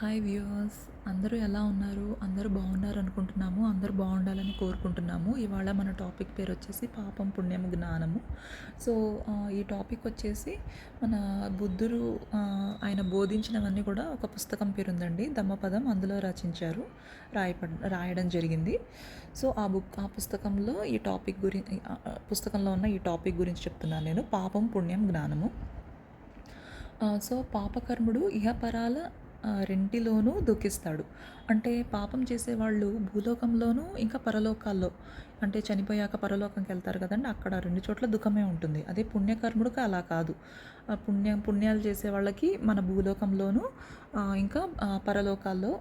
Hi viewers అందరూ ఎలా ఉన్నారు? అందరూ బాగున్నారు అనుకుంటున్నాము అందరూ బాగుండాలని కోరుకుంటున్నాము. ఇవాళ మన టాపిక్ పేరు వచ్చేసి పాపం పుణ్యం జ్ఞానము. సో ఈ టాపిక్ వచ్చేసి మన బుద్ధుడు ఆయన బోధించినవన్నీ కూడా ఒక పుస్తకం పేరు ఉందండి ధమ్మపదం అందులో రచించారు రాయపడ రాయడం జరిగింది. సో ఆ బుక్ ఆ పుస్తకంలో ఈ టాపిక్ గురించి పుస్తకంలో ఉన్న ఈ టాపిక్ గురించి చెప్తున్నాను నేను. పాపం పుణ్యం జ్ఞానము. సో పాపకర్ముడు ఇహపరాల రెంటిలోనూ దుఃఖిస్తాడు అంటే పాపం చేసేవాళ్ళు భూలోకంలోనూ ఇంకా పరలోకాల్లో. అంటే చనిపోయాక పరలోకంకి వెళ్తారు కదండి అక్కడ రెండు చోట్ల దుఃఖమే ఉంటుంది. అదే పుణ్యకర్ముడికి అలా కాదు. పుణ్యం పుణ్యాలు చేసే వాళ్ళకి మన భూలోకంలోనూ ఇంకా పరలోకాల్లో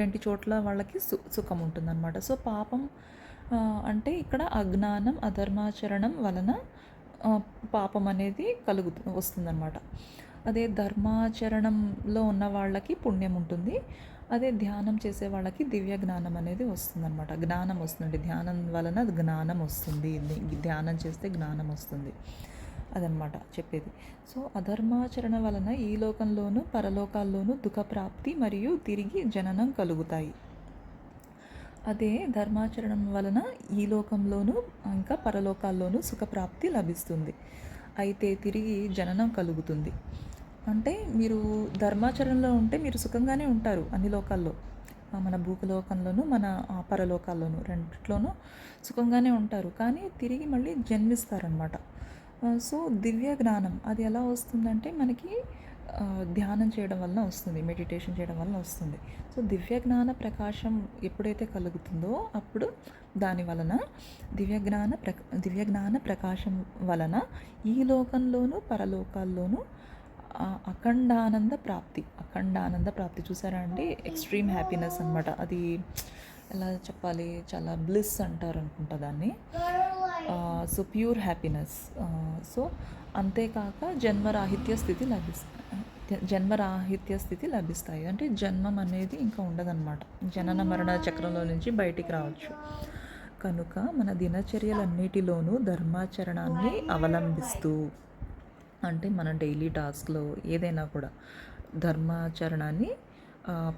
రెండు చోట్ల వాళ్ళకి సు సుఖం ఉంటుందన్నమాట. సో పాపం అంటే ఇక్కడ అజ్ఞానం అధర్మాచరణం వలన పాపం అనేది కలుగుతు వస్తుందన్నమాట. అదే ధర్మాచరణంలో ఉన్న వాళ్ళకి పుణ్యం ఉంటుంది. అదే ధ్యానం చేసే వాళ్ళకి దివ్య జ్ఞానం అనేది వస్తుందన్నమాట. జ్ఞానం వస్తుంది. ధ్యానం వలన జ్ఞానం వస్తుంది. ధ్యానం చేస్తే జ్ఞానం వస్తుంది. అదనమాట చెప్పేది. సో అధర్మాచరణ వలన ఈ లోకంలోనూ పరలోకాల్లోనూ దుఃఖప్రాప్తి మరియు తిరిగి జననం కలుగుతాయి. అదే ధర్మాచరణం వలన ఈ లోకంలోనూ ఇంకా పరలోకాల్లోనూ సుఖప్రాప్తి లభిస్తుంది. అయితే తిరిగి జననం కలుగుతుంది. అంటే మీరు ధర్మాచరణలో ఉంటే మీరు సుఖంగానే ఉంటారు అన్ని లోకాల్లో. మన భూలోకంలోనూ మన పరలోకాల్లోనూ రెండిట్లోనూ సుఖంగానే ఉంటారు. కానీ తిరిగి మళ్ళీ జన్మిస్తారనమాట సో దివ్య జ్ఞానం అది ఎలా వస్తుందంటే మనకి ధ్యానం చేయడం వలన వస్తుంది మెడిటేషన్ చేయడం వలన వస్తుంది. సో దివ్య జ్ఞాన ప్రకాశం ఎప్పుడైతే కలుగుతుందో అప్పుడు దాని వలన దివ్య జ్ఞాన ప్రక దివ్య జ్ఞాన ప్రకాశం వలన ఈ లోకంలోనూ పరలోకాల్లోనూ అఖండ అఖండానంద ప్రాప్తి అఖండానంద ప్రాప్తి చూసారా అండి? ఎక్స్ట్రీమ్ హ్యాపీనెస్ అనమాట అది ఎలా చెప్పాలి? చాలా బ్లిస్ అంటారు అనుకుంటా దాన్ని. So pure happiness. సో అంతేకాక జన్మరాహిత్య స్థితి లభిస్తాయి జన్మరాహిత్య స్థితి లభిస్తాయి. అంటే జన్మం అనేది ఇంకా ఉండదన్నమాట. జనన మరణ చక్రంలో నుంచి బయటికి రావచ్చు. కనుక మన దినచర్యలన్నిటిలోనూ ధర్మాచరణాన్ని అవలంబిస్తూ అంటే మన డైలీ టాస్క్లో ఏదైనా కూడా ధర్మాచరణాన్ని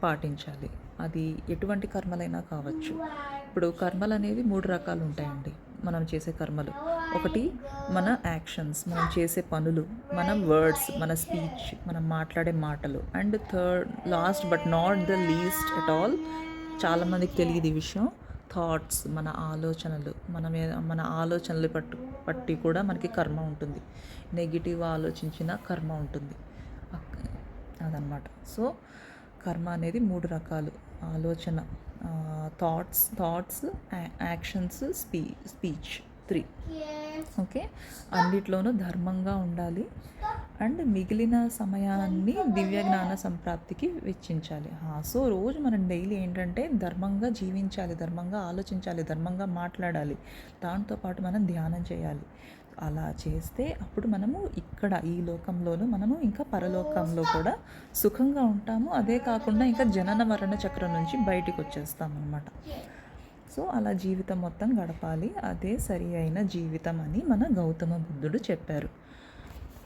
పాటించాలి. అది ఎటువంటి కర్మలైనా కావచ్చు. ఇప్పుడు కర్మలు అనేవి మూడు రకాలు ఉంటాయండి. మనం చేసే కర్మలు. ఒకటి మన యాక్షన్స్ మనం చేసే పనులు మన వర్డ్స్ మన స్పీచ్ మనం మాట్లాడే మాటలు. And third last but not the least at all చాలామందికి తెలియదు ఈ విషయం. థాట్స్ మన ఆలోచనలు మన మన ఆలోచనలు పట్టు పట్టి కూడా మనకి కర్మ ఉంటుంది. నెగిటివ్ ఆలోచించిన కర్మ ఉంటుంది. అదనమాట సో కర్మ అనేది మూడు రకాలు. ఆలోచన thoughts thoughts actions spee speech three. Okay? అన్నిట్లోనూ ధర్మంగా ఉండాలి. అండ్ మిగిలిన సమయాన్ని దివ్య జ్ఞాన సంప్రాప్తికి వెచ్చించాలి. సో రోజు మనం డైలీ ఏంటంటే ధర్మంగా జీవించాలి ధర్మంగా ఆలోచించాలి ధర్మంగా మాట్లాడాలి. దాంతోపాటు మనం ధ్యానం చేయాలి. అలా చేస్తే అప్పుడు మనము ఇక్కడ ఈ లోకంలోనూ మనము ఇంకా పరలోకంలో కూడా సుఖంగా ఉంటాము. అదే కాకుండా ఇంకా జనన మరణ చక్రం నుంచి బయటికి వచ్చేస్తాం అనమాట సో అలా జీవితం మొత్తం గడపాలి. అదే సరి అయిన జీవితం అని మన గౌతమ బుద్ధుడు చెప్పారు.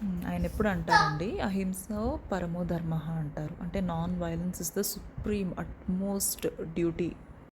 ఆయన ఎప్పుడు అంటారండి? అహింస పరమో ధర్మ అంటారు. అంటే non violence is the supreme utmost duty